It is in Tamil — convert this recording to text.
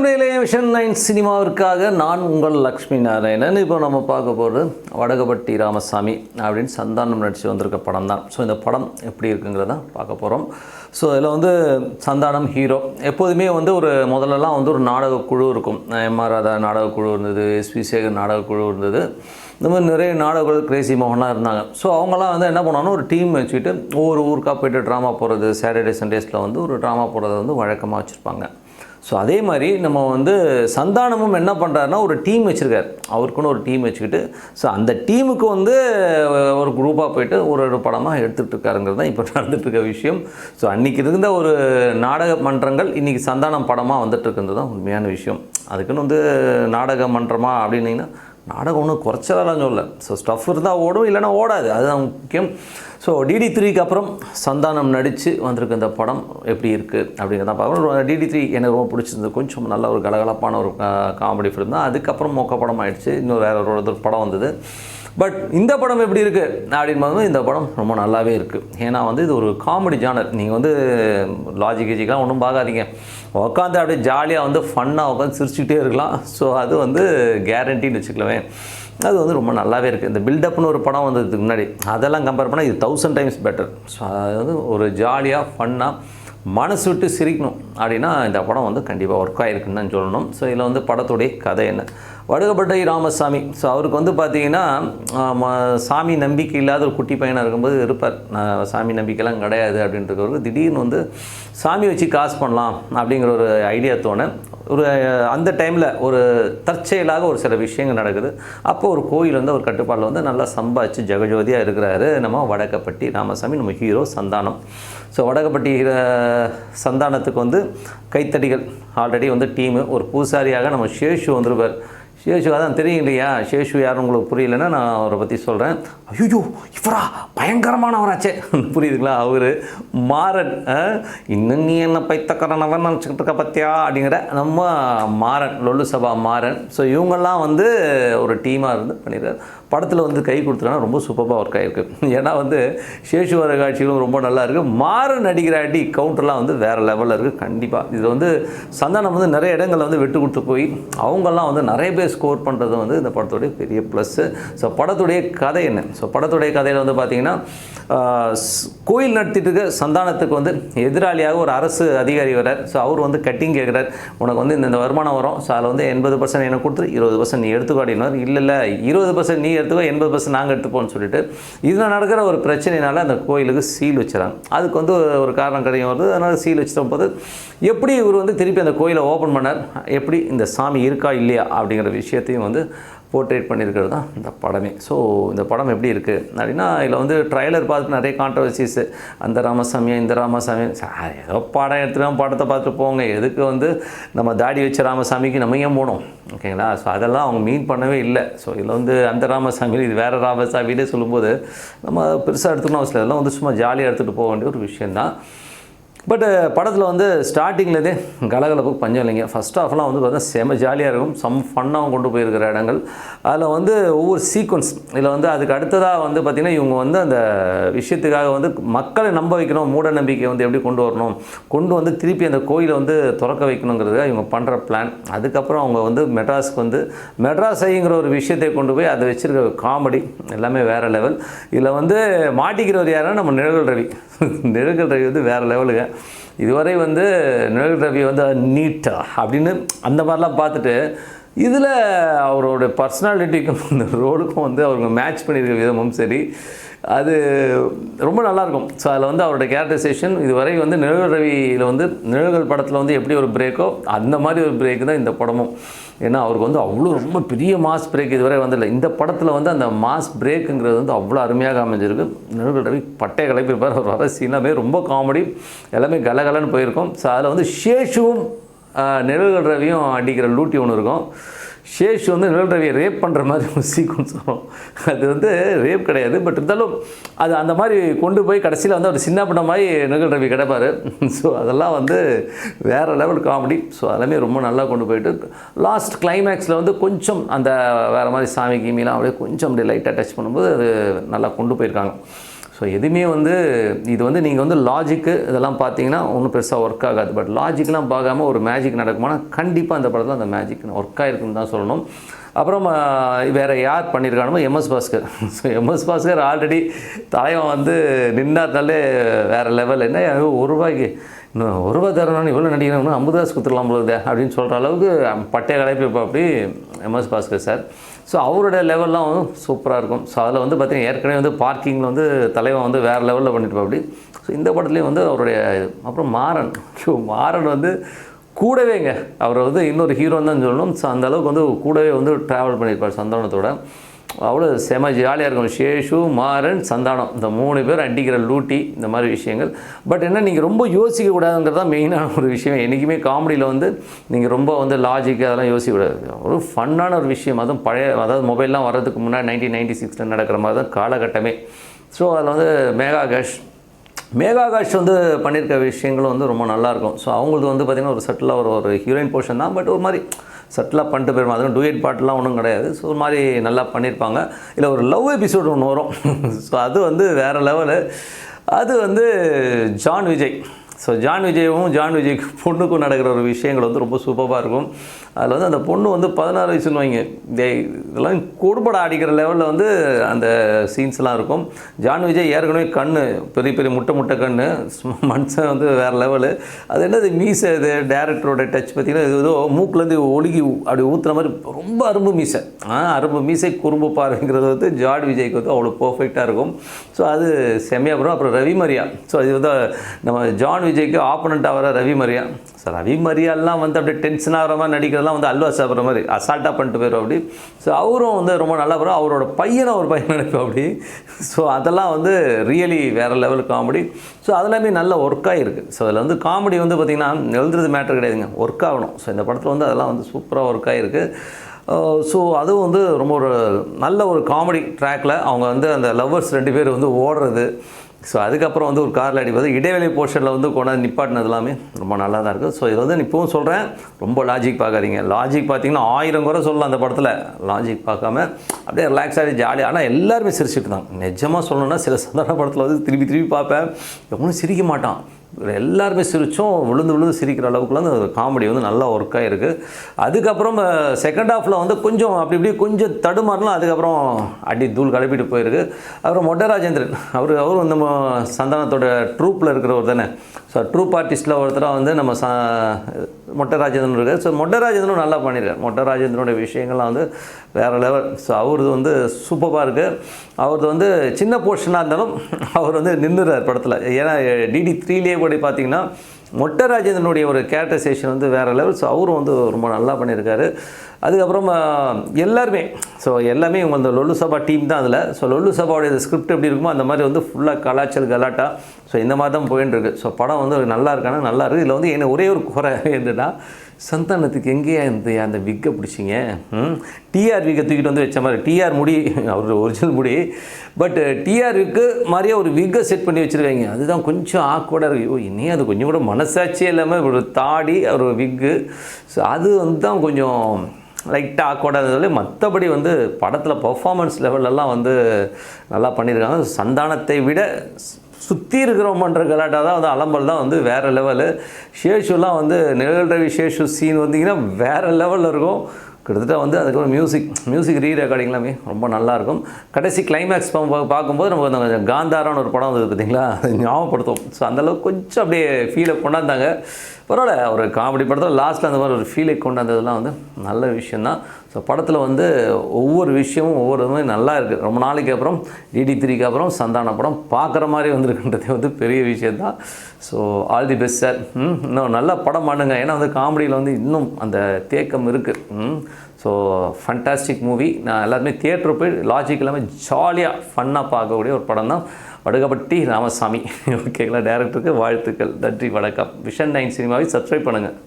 வணக்கம் விஷன் நைன் சினிமாவிற்காக நான் உங்கள் லக்ஷ்மி நாராயணன். இப்போ நம்ம பார்க்க போகிறது வடகப்பட்டி ராமசாமி அப்படின்னு சந்தானம் நடித்து வந்திருக்க படம் தான். ஸோ இந்த படம் எப்படி இருக்குங்கிறத பார்க்க போகிறோம் ஸோ இதில் வந்து சந்தானம் ஹீரோ எப்போதுமே வந்து ஒரு முதல்லலாம் வந்து ஒரு நாடகக்குழு குழு இருக்கும். எம் ஆர் ராதா நாடகக்குழு குழு இருந்தது எஸ்பி சேகர் நாடகக்குழு குழு இருந்தது. இந்த மாதிரி நிறைய நாடகங்கள் கிரேசி மோகனாக இருந்தாங்க. ஸோ அவங்களாம் வந்து என்ன பண்ணுவாங்கன்னா ஒரு டீம் வச்சுக்கிட்டு ஒவ்வொரு ஊருக்காக போய்ட்டு ட்ராமா போடுறது சாட்டர்டே சண்டேஸில் வந்து ஒரு ட்ராமா போடுறத வந்து வழக்கமாக வச்சுருப்பாங்க. ஸோ அதே மாதிரி நம்ம வந்து சந்தானமும் என்ன பண்ணுறாருன்னா ஒரு டீம் வச்சுருக்காரு. அவருக்குன்னு ஒரு டீம் வச்சுக்கிட்டு ஸோ அந்த டீமுக்கு வந்து ஒரு குரூப்பாக போயிட்டு ஒரு ஒரு படமாக எடுத்துகிட்டு இருக்காருங்கிறது தான் இப்போ நடந்துட்டு இருக்க விஷயம். ஸோ அன்றைக்கி இருந்த ஒரு நாடக மன்றங்கள் இன்றைக்கி சந்தானம் படமாக வந்துட்டு இருக்கிறது தான் உண்மையான விஷயம். அதுக்குன்னு வந்து நாடக மன்றமாக அப்படின்னீங்கன்னா நாடகம் ஒன்றும் குறைச்சதெல்லாம் சொல்ல ஸோ ஸ்டஃப் இருந்தால் ஓடும் இல்லைன்னா ஓடாது. அதுதான் முக்கியம். ஸோ டிடி த்ரீக்கு அப்புறம் சந்தானம் நடித்து வந்திருக்க இந்த படம் எப்படி இருக்குது அப்படிங்கிறத பார்க்கணும். டிடி த்ரீ எனக்கு ரொம்ப பிடிச்சிருந்தது. கொஞ்சம் நல்ல ஒரு கலகலப்பான ஒரு காமெடி ஃபிலிம் தான். அதுக்கப்புறம் மொக்க படம் ஆயிடுச்சு. இன்னும் வேறு ஒரு படம் வந்தது. பட் இந்த படம் எப்படி இருக்குது அப்படின்னு பார்க்கும்போது இந்த படம் ரொம்ப நல்லாவே இருக்குது ஏன்னா வந்து இது ஒரு காமெடி ஜானர் நீங்கள் வந்து லாஜிக் கிஜிக்கெலாம் ஒன்றும் பார்க்காதீங்க. உட்காந்து அப்படியே ஜாலியாக வந்து ஃபன்னாக உட்காந்து சிரிச்சுக்கிட்டே இருக்கலாம். ஸோ அது வந்து கேரண்டின்னு வச்சுக்கலவேன் அது வந்து ரொம்ப நல்லாவே இருக்குது இந்த பில்டப்னு ஒரு படம் வந்ததுக்கு முன்னாடி அதெல்லாம் கம்பேர் பண்ணால் இது தௌசண்ட் டைம்ஸ் பெட்டர் ஸோ அது வந்து ஒரு ஜாலியாக ஃபன்னாக மனசு விட்டு சிரிக்கணும். அப்படின்னா இந்த படம் வந்து கண்டிப்பாக ஒர்க் ஆகிருக்குன்னு தான் சொல்லணும். ஸோ இதில் வந்து படத்துடைய கதை என்ன? வடுகப்பட்டை ராமசாமி. ஸோ அவருக்கு வந்து பார்த்தீங்கன்னா சாமி நம்பிக்கை இல்லாத ஒரு குட்டி பையனாக இருக்கும்போது இருப்பார். நான் சாமி நம்பிக்கைலாம் கிடையாது அப்படின்றவருக்கு திடீர்னு வந்து சாமி வச்சு காசு பண்ணலாம் அப்படிங்கிற ஒரு ஐடியா தோணு. ஒரு அந்த டைமில் ஒரு தற்செயலாக ஒரு சில விஷயங்கள் நடக்குது. அப்போ ஒரு கோயில் வந்து ஒரு கட்டுப்பாடில் வந்து நல்லா சம்பாதிச்சு ஜெகஜோதியாக இருக்கிறாரு. நம்ம வடக்கப்பட்டி ராமசாமி நம்ம ஹீரோ சந்தானம். ஸோ வடகப்பட்டி சந்தானத்துக்கு வந்து கைத்தடிகள். ஆல்ரெடி வந்து டீமு. ஒரு பூசாரியாக நம்ம சேஷு வந்திருப்பார். சேஷு அதான் தெரியும் இல்லையா சேஷு யாரும் உங்களுக்கு புரியலன்னா நான் அவரை பற்றி சொல்கிறேன் ஐயோ இவரா? பயங்கரமானவராச்சே. புரியுதுங்களா? அவர் மாறன். இன்னும் நீ என்ன பைத்தக்கரனவன் நினச்சிக்கிட்டு இருக்க பத்தியா? அப்படிங்கிற நம்ம மாறன் லொல்லு சபா மாறன். ஸோ இவங்கெல்லாம் வந்து ஒரு டீமாக இருந்து பண்ணிடுறாரு. படத்தில் வந்து கை கொடுத்துருன்னா ரொம்ப சூப்பராக ஒர்க் ஆகிருக்கு ஏன்னா வந்து சேஷு வர காட்சிகளும் ரொம்ப நல்லா இருக்குது மாறன் நடிக்கிற அடி கவுண்டர்லாம் வந்து வேறு லெவலில் இருக்குது கண்டிப்பாக இதில் வந்து சந்தானம் வந்து நிறைய இடங்களில் வந்து விட்டு கொடுத்து போய் அவங்கெல்லாம் வந்து நிறைய பேர் ஸ்கோர் பண்ணுறது வந்து இந்த படத்துடைய பெரிய ப்ளஸ்ஸு ஸோ படத்துடைய கதை என்ன? ஸோ படத்துடைய கதையில் வந்து பார்த்திங்கன்னா கோயில் நடத்திட்டு இருக்க சந்தானத்துக்கு வந்து எதிராளியாக ஒரு அரசு அதிகாரி வர்றார். ஸோ அவர் வந்து கட்டிங் கேட்குறார் உனக்கு வந்து இந்த வருமானம் வரும். ஸோ அதில் வந்து எண்பது பர்சன்ட் எனக்கு கொடுத்து இருபது பர்சன்ட் நீ எடுத்துக்காட்டினார் இல்லை இல்லை இருபது பர்சன்ட் நீ எடுத்துக்கோ எண்பது பர்சன்ட் நாங்கள் எடுத்துப்போம்னு சொல்லிட்டு இதில் நடக்கிற ஒரு பிரச்சனைனால அந்த கோயிலுக்கு சீல் வச்சுறாங்க. அதுக்கு வந்து ஒரு காரணம் கிடைக்கும் வருது. அதனால் சீல் வச்சிட்ட போது எப்படி இவர் வந்து திருப்பி அந்த கோயிலை ஓப்பன் பண்ணார்? எப்படி இந்த சாமி இருக்கா இல்லையா அப்படிங்கிற விஷயத்தையும் வந்து போர்ட்ரேட் பண்ணியிருக்கிறது தான் இந்த படமே. ஸோ இந்த படம் எப்படி இருக்குது அப்படின்னா இதில் வந்து ட்ரைலர் பார்த்து நிறைய கான்ட்ரவர்சிஸு அந்த ராமசாமியா இந்த ராமசாமி ஏதோ படம் எடுத்துகிட்டு படத்தை பார்த்துட்டு போங்க. எதுக்கு வந்து நம்ம தாடி வச்ச ராமசாமிக்கு நம்ம ஏன் போனோம்? ஓகேங்களா ஸோ அதெல்லாம் அவங்க மீன் பண்ணவே இல்லை. ஸோ இதில் வந்து அந்த ராமசாமி இது வேறு ராமசாமின்னு சொல்லும்போது நம்ம பெருசாக எடுத்துக்கணும் அவசியம் இதெல்லாம் வந்து சும்மா ஜாலியாக எடுத்துகிட்டு போக வேண்டிய ஒரு விஷயந்தான் பட் uh, படத்தில் வந்து ஸ்டார்டிங்லேருந்தே கலகலப்புக்கு பஞ்சம் இல்லைங்க. ஃபஸ்ட் ஆஃப்லாம் வந்து பார்த்தீங்கன்னா செம ஜாலியாக இருக்கும். சம் ஃபன்னாகவும் கொண்டு போயிருக்கிற இடங்கள். அதில் வந்து ஒவ்வொரு சீக்வன்ஸ் இதில் வந்து அதுக்கு அடுத்ததாக வந்து பார்த்திங்கன்னா இவங்க வந்து அந்த விஷயத்துக்காக வந்து மக்களை நம்ப வைக்கணும் மூட நம்பிக்கை வந்து எப்படி கொண்டு வரணும் கொண்டு வந்து திருப்பி அந்த கோயிலை வந்து திறக்க வைக்கணுங்கிறதுக்காக இவங்க பண்ணுற பிளான் அதுக்கப்புறம் அவங்க வந்து மெட்ராஸுக்கு வந்து மெட்ராஸைங்கிற ஒரு விஷயத்தை கொண்டு போய் அதை வச்சுருக்க காமெடி எல்லாமே வேறு லெவல் இதில் வந்து மாட்டிக்கிறவர் யாருன்னா நம்ம நிழல் ரவி. நிழல் ரவி வந்து வேறு லெவலுங்க இதுவரை வந்து நிழல் ரவி வந்து நீட்டா அப்படின்னு அந்த மாதிரிலாம் பார்த்துட்டு இதில் அவரோட பர்சனாலிட்டிக்கும் அந்த ரோலுக்கும் வந்து அவங்க மேட்ச் பண்ணியிருக்க விதமும் சரி அது ரொம்ப நல்லாயிருக்கும். ஸோ அதில் வந்து அவரோட கேரக்டரைசேஷன் இதுவரை வந்து நிழல் ரவியில் வந்து நிழல்கள் படத்தில் வந்து எப்படி ஒரு பிரேக்கோ அந்த மாதிரி ஒரு பிரேக் தான் இந்த படமும். ஏன்னா அவருக்கு வந்து அவ்வளோ ரொம்ப பெரிய மாஸ் பிரேக் இதுவரை வந்ததில்லை. இந்த படத்தில் வந்து அந்த மாஸ் பிரேக்குங்கிறது வந்து அவ்வளோ அருமையாக அமைஞ்சிருக்கு. நிழல் ரவி பட்டை கலைப்பிருப்பார் அவர் வர சீனாமே ரொம்ப காமெடி எல்லாமே கலகலன்னு போயிருக்கும். ஸோ அதில் வந்து சேஷுவும் நிழல்கள் ரவியும் அடிக்கிற லூட்டி ஒன்று இருக்கும். ஷேஷ் வந்து நிழல் ரவியை ரேப் பண்ணுற மாதிரி ஒரு சீக்வன்ஸ் வரும் அது வந்து ரேப் கிடையாது பட் இருந்தாலும் அது அந்த மாதிரி கொண்டு போய் கடைசியில் வந்து ஒரு சின்ன பண்ண மாதிரி நிழல் ரவி கிடப்பார். ஸோ அதெல்லாம் வந்து வேறு லெவல் காமெடி ஸோ அதெல்லாமே ரொம்ப நல்லா கொண்டு போயிட்டு லாஸ்ட் கிளைமேக்ஸில் வந்து கொஞ்சம் அந்த வேறு மாதிரி சாமி கீமிலாம் அப்படியே கொஞ்சம் அப்படியே லைட்டாக டச் பண்ணும்போது அது நல்லா கொண்டு போயிருக்காங்க. ஸோ எதுவுமே வந்து இது வந்து நீங்கள் வந்து லாஜிக்கு இதெல்லாம் பார்த்தீங்கன்னா ஒன்றும் பெருசாக ஒர்க் ஆகாது. பட் லாஜிக்லாம் பார்க்காம ஒரு மேஜிக் நடக்குமானா கண்டிப்பாக அந்த படத்தில் அந்த மேஜிக் ஒர்க் ஆகிருக்குன்னு தான் சொல்லணும். அப்புறம் வேறு யார் பண்ணியிருக்கானோ M S Bhaskar so M S Bhaskar already தலைவன் வந்து நின்னார்னாலே வேறு லெவல் என்ன ஒரு ரூபாய்க்கு இன்னும் ஒரு ரூபா தரணும்னு இவ்வளோ நடிகணும் ஐம்பது காசு கொடுத்துடலாம் போகுது அப்படின்னு சொல்கிற அளவுக்கு பட்டைய கலைப்பு இப்போ அப்படி எம்எஸ் பாஸ்கர் சார் ஸோ அவரோட லெவல்லாம் வந்து சூப்பராக இருக்கும். ஸோ அதில் வந்து பார்த்திங்கன்னா ஏற்கனவே வந்து பார்க்கிங்கில் வந்து தலைவன் வந்து வேறு லெவலில் பண்ணிட்டு அப்படி ஸோ இந்த படத்துலேயும் வந்து அவருடைய இது. அப்புறம் மாறன். ஸோ மாறன் வந்து கூடவேங்க அவர் வந்து இன்னொரு ஹீரோன்னு தான் சொல்லணும். ஸோ அந்தளவுக்கு வந்து கூடவே வந்து ட்ராவல் பண்ணியிருப்பார் சந்தானத்தோட. அவ்வளோ செம ஜாலியாக இருக்கும். ஷேஷு மாறன் சந்தானம். இந்த மூணு பேர் அடிக்கிற லூட்டி இந்த மாதிரி விஷயங்கள். பட் என்ன நீங்கள் ரொம்ப யோசிக்க கூடாதுங்கிறது தான் மெயினான ஒரு விஷயம். என்றைக்குமே காமெடியில் வந்து நீங்கள் ரொம்ப வந்து லாஜிக் அதெல்லாம் யோசிக்கக்கூடாது ஒரு ஃபன்னான ஒரு விஷயம். அதுவும் பழைய அதாவது மொபைல்லாம் வர்றதுக்கு முன்னாடி நைன்டீன் நைன்டி சிக்ஸில் நடக்கிற மாதிரி தான் காலகட்டமே. ஸோ அதில் வந்து மேகா கேஷ் மேகாகாஷ் வந்து பண்ணியிருக்க விஷயங்களும் வந்து ரொம்ப நல்லாயிருக்கும் ஸோ அவங்களுக்கு வந்து பார்த்திங்கன்னா ஒரு சட்டிலாக ஒரு ஒரு ஹீரோயின் போர்ஷன் தான். பட் ஒரு மாதிரி சட்டிலாக பண்ணிட்டு போயிருமா அதுவும் டூயட் பாட்டெலாம் ஒன்றும் கிடையாது. ஸோ ஒரு மாதிரி நல்லா பண்ணியிருப்பாங்க. இல்லை ஒரு லவ் எபிசோடு ஒன்று வரும். ஸோ அது வந்து வேறு லெவலு அது வந்து ஜான் விஜய். ஸோ ஜான் விஜயவும் ஜான் விஜய்க்கு பொண்ணுக்கும் நடக்கிற ஒரு விஷயங்கள் வந்து ரொம்ப சூப்பராக இருக்கும். அதில் வந்து அந்த பொண்ணு வந்து பதினாறு வயசுன்னு வைங்க. டேய் இதெல்லாம் கூடுபட அடிக்கிற லெவலில் வந்து அந்த சீன்ஸ்லாம் இருக்கும். ஜான் விஜய் ஏற்கனவே கண் பெரிய பெரிய முட்டை முட்டை கண் மனுஷன் வந்து வேறு லெவலு அது என்னது மீசை இது டேரக்டரோட டச் பார்த்திங்கன்னா இது ஏதோ மூக்குலேருந்து ஒழுகி அப்படி ஊற்றுற மாதிரி ரொம்ப அரும்பு மீசை. ஆ அரும்பு மீசை குறும்பு பார்வைங்கிறது வந்து ஜான் விஜய்க்கு வந்து அவ்வளோ பர்ஃபெக்டாக இருக்கும். ஸோ அது செம்மையாக அப்புறம் அப்புறம் ரவி மரியா ஸோ இது வந்து நம்ம ஜான் விஜய்க்கு ஆப்போனண்ட்டாக வர ரவி மரியா. ஸோ ரவி மரியாலாம் வந்து அப்படியே டென்ஷன் ஆகிற மாதிரி நடிக்கிறதெல்லாம் வந்து அல்வா சாப்பிட்ற மாதிரி அசால்ட்டாக பண்ணிட்டு போயிடும் அப்படி. ஸோ அவரும் வந்து ரொம்ப நல்லா வரும் அவரோட பையனை ஒரு பையன் நினைப்போம் அப்படி. ஸோ அதெல்லாம் வந்து ரியலி வேறு லெவல் காமெடி ஸோ அதெல்லாமே நல்ல ஒர்க்காக இருக்குது ஸோ அதில் வந்து காமெடி வந்து பார்த்திங்கன்னா எழுதுறது மேட்ரு கிடையாதுங்க. ஒர்க் ஆகணும். ஸோ இந்த படத்தில் வந்து அதெல்லாம் வந்து சூப்பராக ஒர்க் ஆகிருக்கு ஸோ அதுவும் வந்து ரொம்ப ஒரு நல்ல ஒரு காமெடி ட்ராக்கில் அவங்க வந்து அந்த லவ்வர்ஸ் ரெண்டு பேர் வந்து ஓடுறது. ஸோ அதுக்கப்புறம் வந்து ஒரு காரில் அடிப்பது. இடைவெளி போர்ஷனில் வந்து கொண்டாந்து நிப்பாட்டினது எல்லாமே ரொம்ப நல்லா தான் இருக்குது ஸோ இது வந்து நான் இப்பவும் சொல்கிறேன் ரொம்ப லாஜிக் பார்க்காதீங்க. லாஜிக் பார்த்தீங்கன்னா ஆயிரம் குறை சொல்லலாம் அந்த படத்தில். லாஜிக் பார்க்காம அப்படியே ரிலாக்ஸ் ஆகி ஜாலியாக ஆனால் எல்லாருமே சிரிச்சுட்டு தான். நிஜமாக சொல்லணும்னா சில சாதாரண படத்தில் வந்து திருப்பி திருப்பி பார்ப்பேன். எவனும் சிரிக்க மாட்டான். எல்லாருமே சிரித்தோம் விழுந்து விழுந்து சிரிக்கிற அளவுக்குலாம் அந்த காமெடி வந்து நல்லா ஒர்க்காக இருக்குது அதுக்கப்புறம் செகண்ட் ஹாஃபில் வந்து கொஞ்சம் அப்படி இப்படி கொஞ்சம் தடுமாறலாம் அதுக்கப்புறம் அடி தூள் கிளப்பிட்டு போயிருக்கு. அப்புறம் மொட்டை ராஜேந்திரன் அவர் அவரும் நம்ம சந்தானத்தோட ட்ரூப்பில் இருக்கிறவர் தானே. ஸோ ட்ரூப் ஆர்டிஸ்ட்டில் ஒருத்தராக வந்து நம்ம ச மொட்டை ராஜேந்திரன் இருக்கார். ஸோ மொட்டை ராஜேந்திரனும் நல்லா பண்ணிடுறார் மொட்டை ராஜேந்திரனோட விஷயங்கள்லாம் வந்து வேறு லெவல் ஸோ அவரது வந்து சூப்பராக இருக்குது அவரது வந்து சின்ன போர்ஷனாக இருந்தாலும் அவர் வந்து நின்றுறார் படத்தில். ஏன்னா டிடி த்ரீலேயே கூட பார்த்தீங்கன்னா மொட்டை ராஜேந்திரனுடைய ஒரு கேரக்டரைசேஷன் வந்து வேறு லெவல் ஸோ அவரும் வந்து ரொம்ப நல்லா பண்ணியிருக்காரு. அதுக்கப்புறமா எல்லாருமே ஸோ எல்லாமே இவங்க அந்த லொல்லு சபா டீம் தான் அதில். ஸோ லொல்லு சபாவுடைய ஸ்கிரிப்ட் எப்படி இருக்குமோ அந்த மாதிரி வந்து ஃபுல்லாக கலாச்சல் கலாட்டா. ஸோ இந்த மாதிரி தான் போயின்னு இருக்கு. ஸோ படம் வந்து நல்லா இருக்கானா நல்லா இருக்குது இதில் வந்து என்ன ஒரே ஒரு குறை என்னன்னா சந்தானத்துக்கு எங்கேயா இந்த அந்த விக்கை பிடிச்சிங்க? டிஆர் விக்கை தூக்கிட்டு வந்து வச்ச மாதிரி டிஆர் முடி அவர் ஒரிஜினல் முடி பட் டிஆருக்கு uh, மாதிரியே ஒரு விக்கை செட் பண்ணி வச்சுருக்காங்க. அதுதான் கொஞ்சம் ஆக்வர்டாக இருக்குது ஓ இனியும் அது கொஞ்சம் கூட மனசாட்சியே இல்லாமல் ஒரு தாடி ஒரு விக்கு. ஸோ அது வந்து தான் கொஞ்சம் லைட்டாக ஆக்வர்டாக இருந்தது மற்றபடி வந்து படத்தில் பர்ஃபாமன்ஸ் லெவலெல்லாம் வந்து நல்லா பண்ணியிருக்காங்க. சந்தானத்தை விட சுற்றி இருக்கிறவங்கன்ற கலாட்டா தான் வந்து அலம்பல் தான் வந்து வேறு லெவலு ஷேஷுலாம் வந்து நிழல் ரவி ஷேஷு சீன் வந்தீங்கன்னா வேறு லெவலில் இருக்கும். கிட்டத்தட்ட வந்து அதுக்கப்புறம் மியூசிக் மியூசிக் ரீ ரெக்கார்டிங்லாமே ரொம்ப நல்லாயிருக்கும் கடைசி கிளைமேக்ஸ் பார்க்கும்போது நம்ம அந்த காந்தாரான்னு ஒரு படம் வந்தது பார்த்தீங்களா? அது ஞாபகப்படுத்தும். ஸோ அந்தளவுக்கு கொஞ்சம் அப்படியே ஃபீலை கொண்டாந்தாங்க. பரவாயில்ல ஒரு காமெடி படத்தில் லாஸ்ட்டில் அந்த மாதிரி ஒரு ஃபீலை கொண்டாந்ததெல்லாம் வந்து நல்ல விஷயந்தான் ஸோ படத்தில் வந்து ஒவ்வொரு விஷயமும் ஒவ்வொரு இதுவுமே நல்லா இருக்குது ரொம்ப நாளைக்கு அப்புறம் டிடி த்ரீக்கு அப்புறம் சந்தான படம் பார்க்குற மாதிரி வந்திருக்குன்றதே வந்து பெரிய விஷயந்தான் so all the best sir இன்னும் நல்ல படம் பண்ணுங்க. ஏன்னா வந்து காமெடியில் வந்து இன்னும் அந்த தேக்கம் இருக்குது ஸோ ஃபண்டாஸ்டிக் மூவி நான் எல்லாருமே தியேட்டர் போய் லாஜிக் எல்லாமே ஜாலியாக ஃபன்னாக பார்க்கக்கூடிய ஒரு படம் தான் வடுகப்பட்டி ராமசாமி. ஓகேங்களா டேரக்டருக்கு வாழ்த்துக்கள். நன்றி வணக்கம். விஷன் நைன் சினிமாவை சப்ஸ்கிரைப் பண்ணுங்கள்